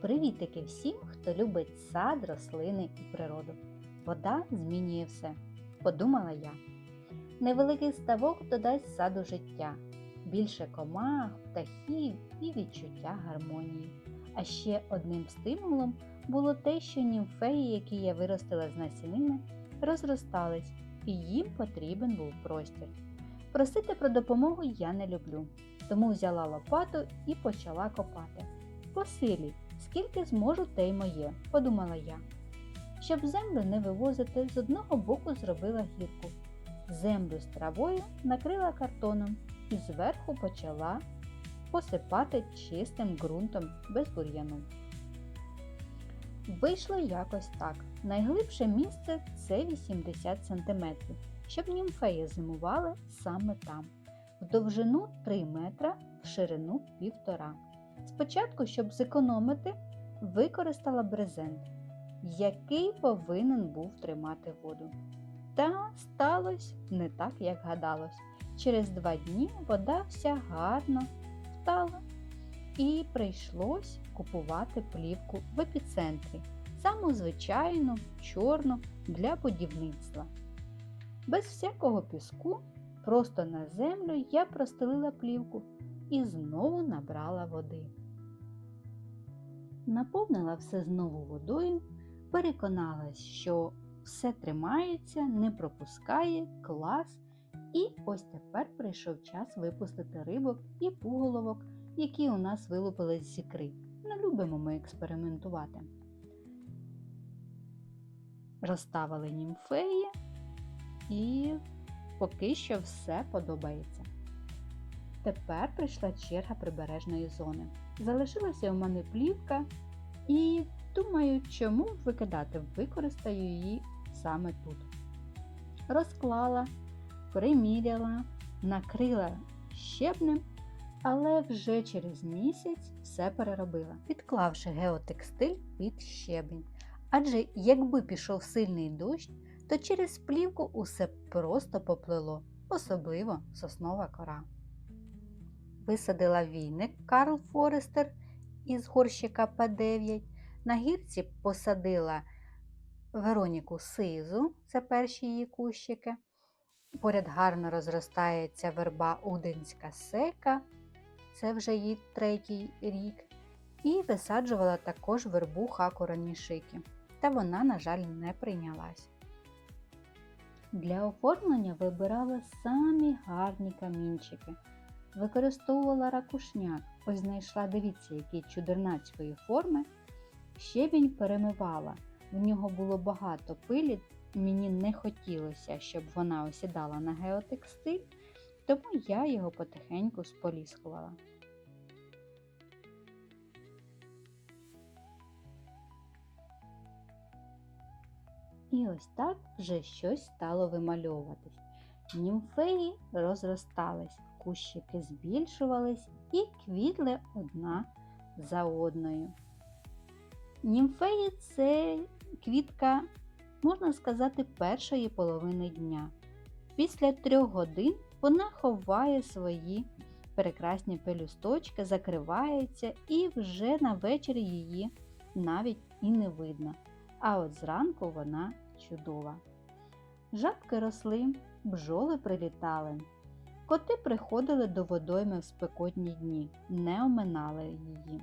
Привітики всім, хто любить сад, рослини і природу. Вода змінює все, подумала я. Невеликий ставок додасть саду життя, більше комах, птахів і відчуття гармонії. А ще одним стимулом було те, що німфеї, які я виростила з насінини, розростались, і їм потрібен був простір. Просити про допомогу я не люблю, тому взяла лопату і почала копати. По силі, скільки зможу, те й моє, подумала я. Щоб землю не вивозити, з одного боку зробила гірку. Землю з травою накрила картоном і зверху почала посипати чистим ґрунтом без бур'яну. Вийшло якось так. Найглибше місце це 80 см, щоб німфеї зимували саме там. В довжину 3 метра, в ширину 1,5. Спочатку, щоб зекономити, використала брезент, який повинен був тримати воду. Та сталося не так, як гадалось. Через два дні вода вся гарно втала, і прийшлось купувати плівку в епіцентрі, саму звичайну, чорну для будівництва. Без всякого піску, просто на землю я простелила плівку і знову набрала води. Наповнила все знову водою, переконалась, що все тримається, не пропускає, клас. І ось тепер прийшов час випустити рибок і пуголовок, які у нас вилупились з ікри. Не любимо ми експериментувати. Розставили німфеї і поки що все подобається. Тепер прийшла черга прибережної зони. Залишилася у мене плівка і думаю, чому викидати, використаю її саме тут. Розклала, приміряла, накрила щебнем, але вже через місяць все переробила, підклавши геотекстиль під щебінь. Адже якби пішов сильний дощ, то через плівку усе просто поплило, особливо соснова кора. Висадила війник Карл Форестер із горщика П9. На гірці посадила Вероніку Сизу, це перші її кущики. Поряд гарно розростається верба Удинська сека, це вже її третій рік. І висаджувала також вербу хаку ранішики, та вона, на жаль, не прийнялась. Для оформлення вибирала самі гарні камінчики. Використовувала ракушняк, ось знайшла, дивіться, який чудернацької форми. Щебінь перемивала, в нього було багато пилі, мені не хотілося, щоб вона осідала на геотекстиль, тому я його потихеньку споліскувала. І ось так вже щось стало вимальовуватись. Німфеї розростались, кущики збільшувались і квітли одна за одною. Німфеї це квітка, можна сказати, першої половини дня. Після трьох годин вона ховає свої прекрасні пелюсточки, закривається і вже на вечір її навіть і не видно. А от зранку вона чудова. Жабки росли, бджоли прилітали. Коти приходили до водойми в спекотні дні, не оминали її.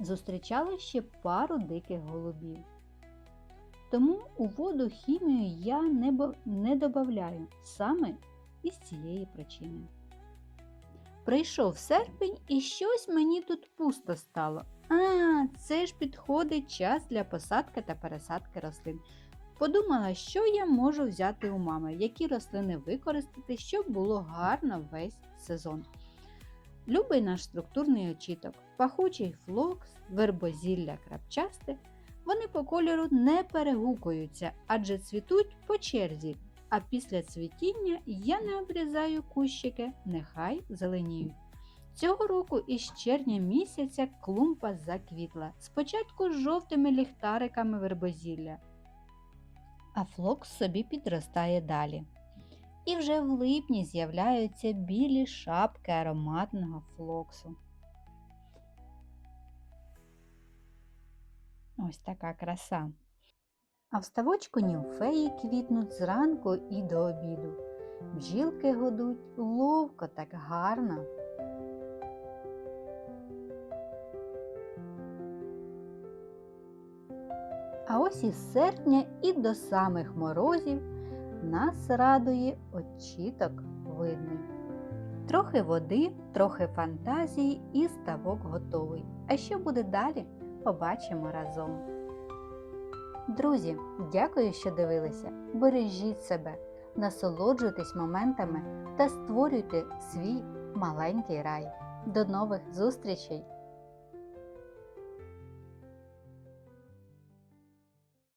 Зустрічали ще пару диких голубів. Тому у воду хімію я не, не додаю саме із цієї причини. Прийшов серпень і щось мені тут пусто стало. А, це ж підходить час для посадки та пересадки рослин. Подумала, що я можу взяти у мами, які рослини використати, щоб було гарно весь сезон. Любий наш структурний очіток, пахучий флокс, вербозілля крапчасте, вони по кольору не перегукуються, адже цвітуть по черзі, а після цвітіння я не обрізаю кущики, нехай зеленіють. Цього року із червня місяця клумпа заквітла, спочатку з жовтими ліхтариками вербозілля, а флокс собі підростає далі. І вже в липні з'являються білі шапки ароматного флоксу. Ось така краса. А в ставочку німфеї квітнуть зранку і до обіду. Бжілки годуть ловко так гарно. А ось із серпня і до самих морозів нас радує очіток видний. Трохи води, трохи фантазії і ставок готовий. А що буде далі, побачимо разом. Друзі, дякую, що дивилися. Бережіть себе, насолоджуйтесь моментами та створюйте свій маленький рай. До нових зустрічей!